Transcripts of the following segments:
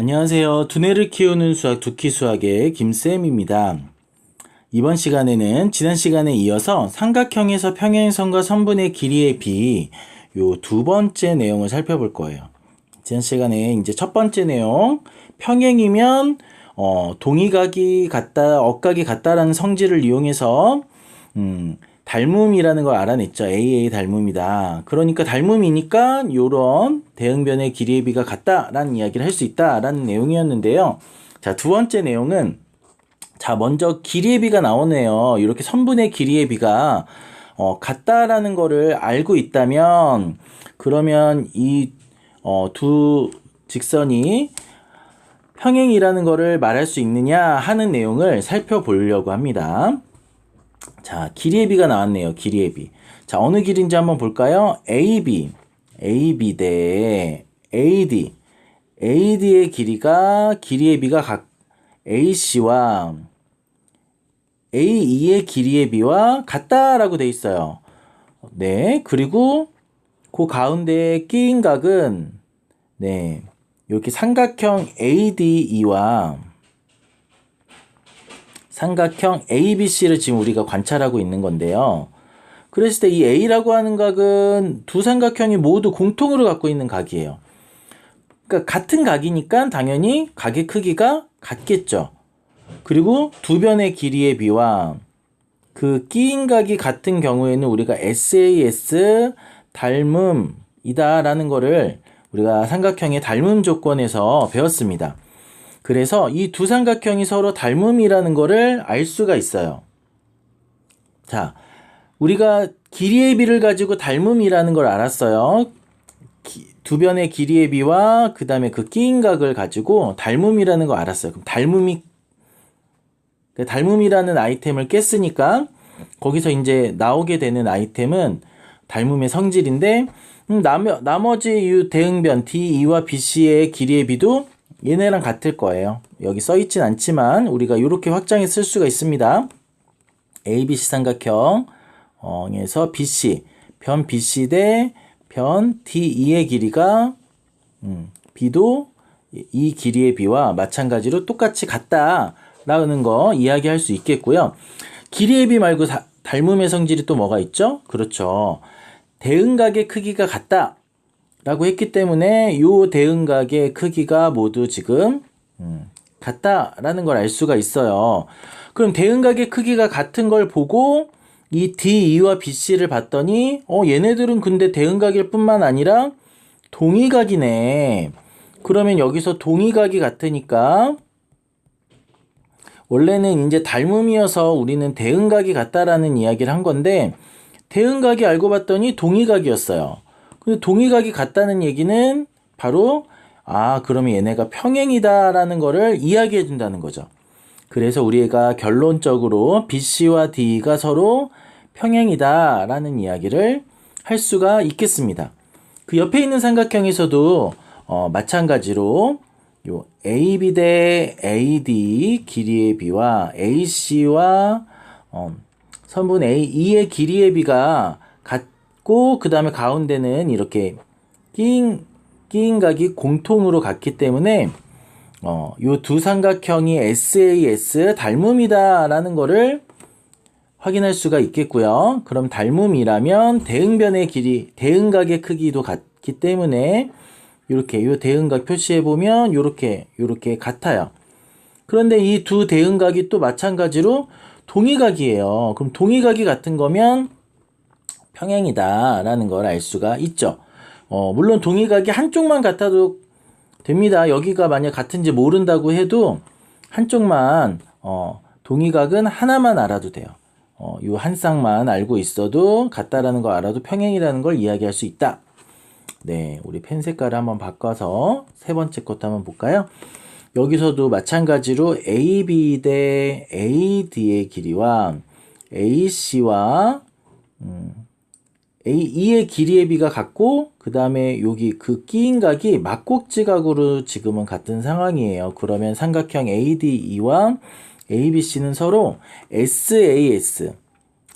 안녕하세요. 두뇌를 키우는 수학 두키 수학의 김쌤입니다. 이번 시간에는 지난 시간에 이어서 삼각형에서 평행선과 선분의 길이의 비, 요 두 번째 내용을 살펴볼 거예요. 지난 시간에 이제 첫 번째 내용, 평행이면, 어, 동의각이 같다, 억각이 같다라는 성질을 이용해서, 음, 닮음이라는 걸 알아냈죠. AA 닮음이다. 그러니까 닮음이니까 요런 대응변의 길이의 비가 같다라는 이야기를 할 수 있다라는 내용이었는데요. 자, 두 번째 내용은 자, 먼저 길이의 비가 나오네요. 이렇게 선분의 길이의 비가 어, 같다라는 거를 알고 있다면 그러면 이 어, 두 직선이 평행이라는 거를 말할 수 있느냐 하는 내용을 살펴보려고 합니다. 자, 길이의 비가 나왔네요. 길이의 비. 자, 어느 길인지 한번 볼까요? AB. AB 대 AD. AD의 길이가, 길이의 비가 각 AC와 AE의 길이의 비와 같다라고 돼 있어요. 네. 그리고 그 가운데 끼인 각은, 네. 이렇게 삼각형 ADE와 삼각형 ABC를 지금 우리가 관찰하고 있는 건데요. 그랬을 때 이 A라고 하는 각은 두 삼각형이 모두 공통으로 갖고 있는 각이에요. 그러니까 같은 각이니까 당연히 각의 크기가 같겠죠. 그리고 두 변의 길이의 비와 그 끼인 각이 같은 경우에는 우리가 SAS 닮음이다라는 거를 우리가 삼각형의 닮음 조건에서 배웠습니다. 그래서 이 두 삼각형이 서로 닮음이라는 거를 알 수가 있어요. 자, 우리가 길이의 비를 가지고 닮음이라는 걸 알았어요. 기, 두 변의 길이의 비와 그 다음에 그 끼인각을 가지고 닮음이라는 거 알았어요. 그럼 닮음이 그 닮음이라는 아이템을 깼으니까 거기서 이제 나오게 되는 아이템은 닮음의 성질인데 음, 나머, 나머지 이 대응변 D2와 BC의 길이의 비도 얘네랑 같을 거예요. 여기 써 있진 않지만 우리가 이렇게 확장해 쓸 수가 있습니다. ABC 삼각형에서 BC 변 BC 대 변 DE의 길이가 음, B도 이 길이의 B와 마찬가지로 똑같이 같다라는 거 이야기할 수 있겠고요. 길이의 B 말고 다, 닮음의 성질이 또 뭐가 있죠? 그렇죠. 대응각의 크기가 같다. 라고 했기 때문에 요 대응각의 크기가 모두 지금 음, 같다라는 걸 알 수가 있어요. 그럼 대응각의 크기가 같은 걸 보고 이 DE와 BC를 봤더니 어 얘네들은 근데 대응각일 뿐만 아니라 동의각이네. 그러면 여기서 동의각이 같으니까 원래는 이제 닮음이어서 우리는 대응각이 같다라는 이야기를 한 건데 대응각이 알고 봤더니 동의각이었어요. 동의각이 같다는 얘기는 바로 아 그러면 얘네가 평행이다라는 거를 이야기해 준다는 거죠. 그래서 우리가 결론적으로 BC와 D가 서로 평행이다라는 이야기를 할 수가 있겠습니다. 그 옆에 있는 삼각형에서도 어, 마찬가지로 요 AB 대 AD 길이의 비와 AC와 어, 선분 AE의 길이의 비가 같고 그 다음에 가운데는 이렇게 끼인 끼인 각이 공통으로 같기 때문에 어, 요 두 삼각형이 SAS 닮음이다라는 거를 확인할 수가 있겠고요. 그럼 닮음이라면 대응변의 길이, 대응각의 크기도 같기 때문에 이렇게 요 대응각 표시해 보면 이렇게 이렇게 같아요. 그런데 이 두 대응각이 또 마찬가지로 동의각이에요. 그럼 동의각이 같은 거면 평행이다라는 걸 알 수가 있죠. 어, 물론 동의각이 한쪽만 같아도 됩니다. 여기가 만약 같은지 모른다고 해도 한쪽만 어, 동의각은 하나만 알아도 돼요. 어, 요한 쌍만 알고 있어도 같다라는 걸 알아도 평행이라는 걸 이야기할 수 있다. 네, 우리 펜 색깔을 한번 바꿔서 세 번째 것도 한번 볼까요? 여기서도 마찬가지로 AB 대 AD의 길이와 AC와 음, AE의 길이의 비가 같고 그 다음에 여기 그 끼인 각이 막곡지각으로 지금은 같은 상황이에요. 그러면 삼각형 ADE와 ABC는 서로 SAS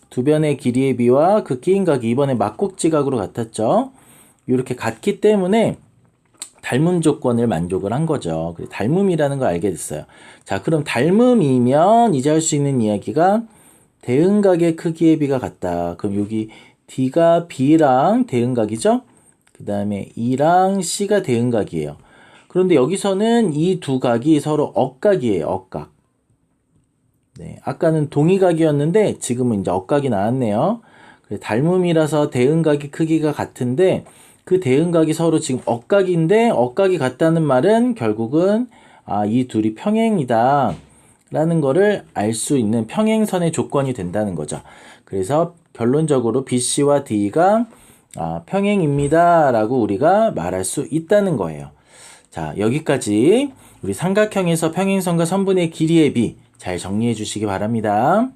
두 변의 길이의 비와 그 끼인 각이 이번에 막곡지각으로 같았죠. 이렇게 같기 때문에 닮음 조건을 만족을 한 거죠. 닮음이라는 걸 알게 됐어요. 자, 그럼 닮음이면 이제 할 수 있는 이야기가 대응각의 크기의 비가 같다. 그럼 여기 D가 B랑 대응각이죠? 그 다음에 E랑 C가 대응각이에요. 그런데 여기서는 이 두 각이 서로 억각이에요. 억각. 네, 아까는 동의각이었는데 지금은 이제 억각이 나왔네요. 닮음이라서 대응각의 크기가 같은데 그 대응각이 서로 지금 억각인데 억각이 같다는 말은 결국은 아, 이 둘이 평행이다. 라는 거를 알 수 있는 평행선의 조건이 된다는 거죠. 그래서 결론적으로 BC와 D가 아, 평행입니다. 라고 우리가 말할 수 있다는 거예요. 자, 여기까지 우리 삼각형에서 평행선과 선분의 길이의 비 잘 정리해 주시기 바랍니다.